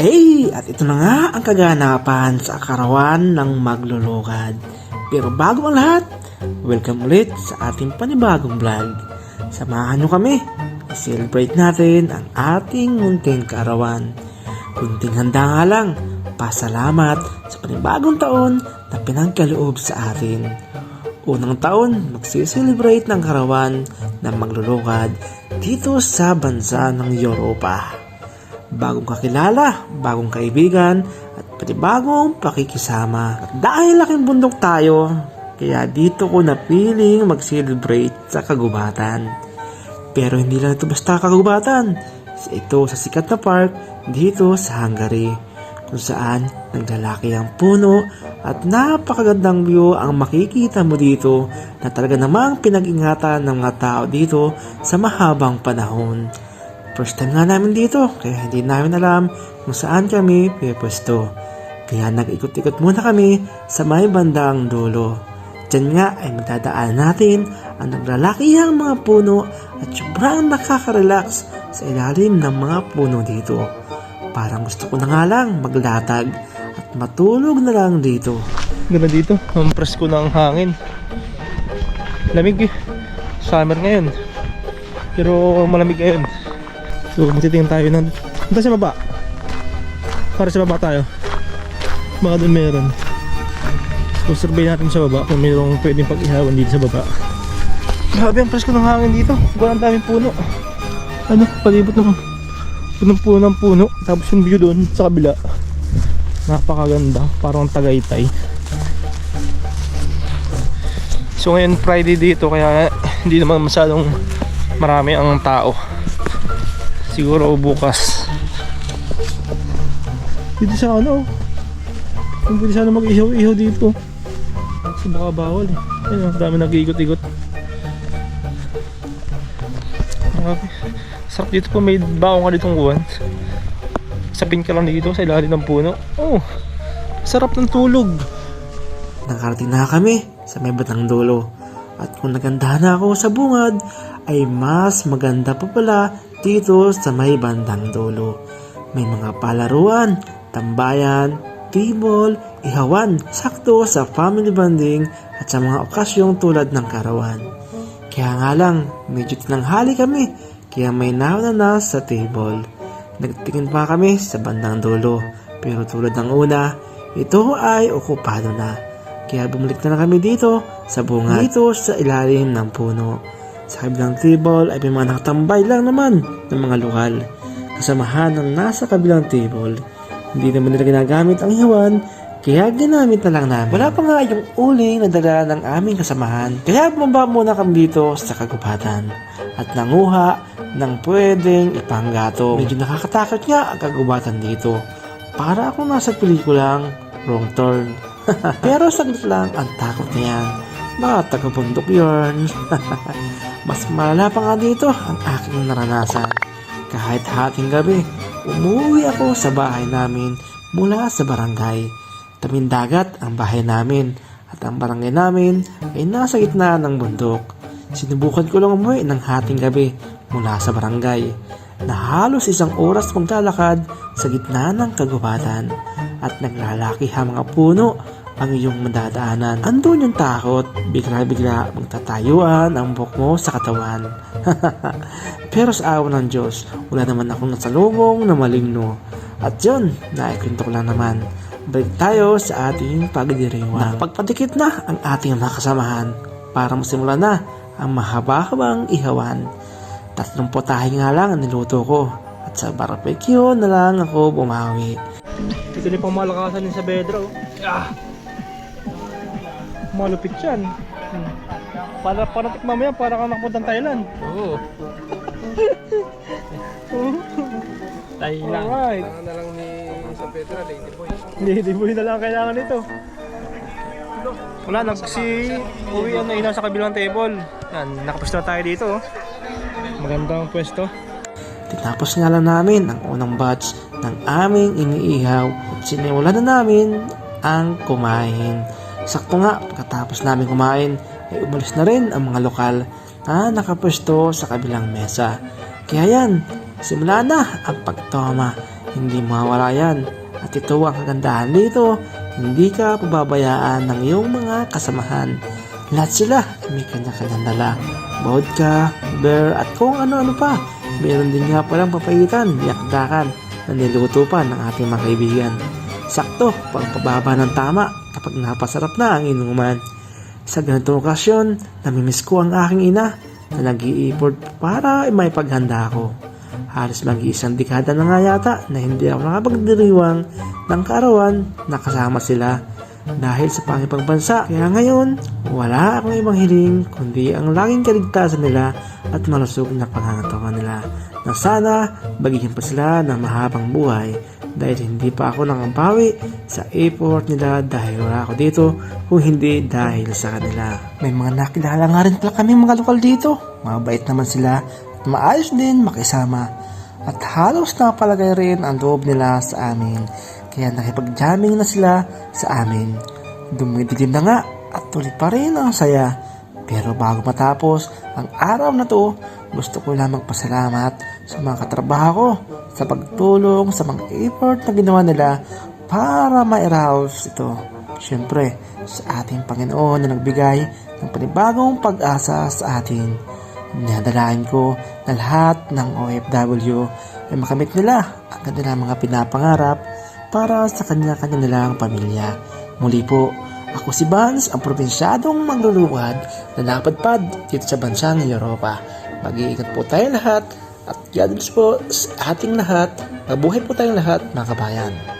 Hey! At ito na nga ang kaganapan sa karawan ng maglulukad. Pero bago ang lahat, welcome ulit sa ating panibagong vlog. Samahan nyo kami. I-celebrate natin ang ating munting karawan. Kunting handa nga lang, pasalamat sa panibagong taon na pinangkaloob sa atin. Unang taon, magsiselebrate ng karawan ng maglulukad dito sa bansa ng Europa bagong kakilala, bagong kaibigan, at pati bagong pakikisama. At dahil laking bundok tayo, kaya dito ko napiling mag-celebrate sa kagubatan. Pero hindi lang ito basta kagubatan. Ito sa sikat na park dito sa Hungary, kung saan naglalaki ang puno at napakagandang view ang makikita mo dito na talaga namang pinag-ingatan ng mga tao dito sa mahabang panahon. First time nga namin dito, kaya hindi namin alam kung saan kami pipwesto. Kaya nag-ikot-ikot muna kami sa may bandang dulo. Diyan nga ay magdadaan natin ang naglalakihang mga puno at sobrang nakaka-relax sa ilalim ng mga puno dito. Parang gusto ko na nga lang maglatag at matulog na lang dito. Ganda dito. Ang presko ng hangin. Lamig eh. Summer ngayon. Pero malamig ngayon. So, magtitingin tayo ng... Punta sa baba. Para sa baba tayo. Baka doon meron. So, survey natin sa baba kung mayroong pwedeng pag-ihawan dito sa baba. Grabe ang presko ng hangin dito. Ang daming puno. Ano, palibot ng punong-puno ng puno. Tapos yung view doon sa kabila. Napakaganda. Parang tagaytay. So ngayon Friday dito kaya hindi naman masyadong marami ang tao. Siguro bukas. Dito sa ano? Kung pwede sana mag-ihaw-ihaw dito. So baka bawal eh. Ayun, ang dami nag-iikot-ikot. Grabe. Sarap dito po may baong ka ditong kuwan. Sapin ka lang dito sa ilalim ng puno. Oh, sarap ng tulog. Nakarating na kami sa may batang dulo. At kung nagandahan na ako sa bungad, ay mas maganda pa pala dito sa may bandang dulo. May mga palaruan, tambayan, table, ihawan, sakto sa family bonding at sa mga okasyong tulad ng karawan. Kaya nga lang, medyo tinanghali kami, kaya may nauna na sa table. Nagtingin pa kami sa bandang dulo, pero tulad ng una, ito ay okupado na. Kaya bumalik na lang kami dito sa bunga. Dito sa ilalim ng puno. Sa kabilang table ay may mga nakatambay lang naman ng mga lokal. Kasamahan ng nasa kabilang table. Hindi naman nila ginagamit ang ihawan, kaya ginamit na lang namin. Wala pa nga yung uling na dala ng aming kasamahan. Kaya bumaba muna kami dito sa kagubatan. At nanguha ng pwedeng ipanggato. Medyo nakakatakot nga ang kagubatan dito. Para akong nasa pelikulang wrong turn. Pero saglit lang ang takot na yan. Mga taga-bundok yun. Mas malala pa nga dito ang aking naranasan. Kahit hating gabi, umuwi ako sa bahay namin mula sa barangay. Tamindagat ang bahay namin at ang barangay namin ay nasa gitna ng bundok. Sinubukan ko lang umuwi ng hating gabi mula sa barangay na halos isang oras maglalakad sa gitna ng kagubatan at naglalaki ang mga puno ang iyong madadaanan. Andun yung takot, bigla-bigla magtatayuan ang buhok mo sa katawan. Pero sa awa ng Diyos, wala naman akong nasalubong na maligno. At yun, naikwento ko lang naman. Balik tayo sa ating pagdiriwang. Pagpadikit na ang ating mga kasamahan para masimula na ang mahaba-habang ihawan. Tatlong potahe nga lang ang niluto ko. At sa barbecue na lang ako bumawi. Ito din pang malakasan sa bedro. Ah! Malupit yan. Hmm. Para para tikman mo yan, para ka nakapuntang Thailand. Oo. Thailand. Alright. Kailangan na lang ni sa Petra, Lady Boy. Di mo na lang kailangan nito. Wala, nagsi uwi na ina sa kabilang table. Yan, nakapwesto na tayo dito. oh. Magandang pwesto. Tinapos nga lang namin ang unang batch ng aming iniihaw at sinimulan na namin ang kumain. Sakto nga, pagkatapos namin kumain, ay umalis na rin ang mga lokal na nakapwesto sa kabilang mesa. Kaya yan, simula na ang pagtoma. hindi mawala yan. At ito ang kagandahan dito, hindi ka pababayaan ng iyong mga kasamahan. Lahat sila ay may kanya-kanyang dala. Vodka, beer, at kung ano-ano pa. Meron din nga palang papaitan, yakdakan, na niluto pa ng ating mga kaibigan. Sakto, pagpababa ng tama kapag napasarap na ang inuman. Sa ganitong okasyon, namimiss ko ang aking ina na nag-iipord para may paghanda ako. Halos mag-iisang dekada na nga yata na hindi ako nakapagdiriwang ng kaarawan na kasama sila dahil sa pangipang bansa. Kaya ngayon, wala akong ibang hiling kundi ang laging kaligtasan nila at malusog na pangangatawan nila na sana bagyan pa sila ng mahabang buhay dahil hindi pa ako nangabawi sa effort nila dahil wala ako dito kung hindi dahil sa kanila. May mga nakilala nga rin pala kami mga lokal dito. Mabait naman sila at maayos din makisama. At halos napalagay rin ang loob nila sa amin. Kaya nakipag-jamming na sila sa amin. Dumidilim na nga at tuloy pa rin ang saya. Pero bago matapos ang araw na to, gusto ko lang magpasalamat sa mga katrabaho ko sa pagtulong sa mga effort na ginawa nila para ma-arouse ito. Siyempre, sa ating Panginoon na nagbigay ng panibagong pag-asa sa atin. Dinadalain ko na lahat ng OFW ay makamit nila ang kanilang mga pinapangarap para sa kanya-kanya nilang pamilya. Muli po, ako si Vance, ang probinsyadong mangluluwad na napadpad dito sa bansang Europa. Mag-iingat po tayo lahat at God bless po sa ating lahat. Mabuhay po tayong lahat mga kabayan.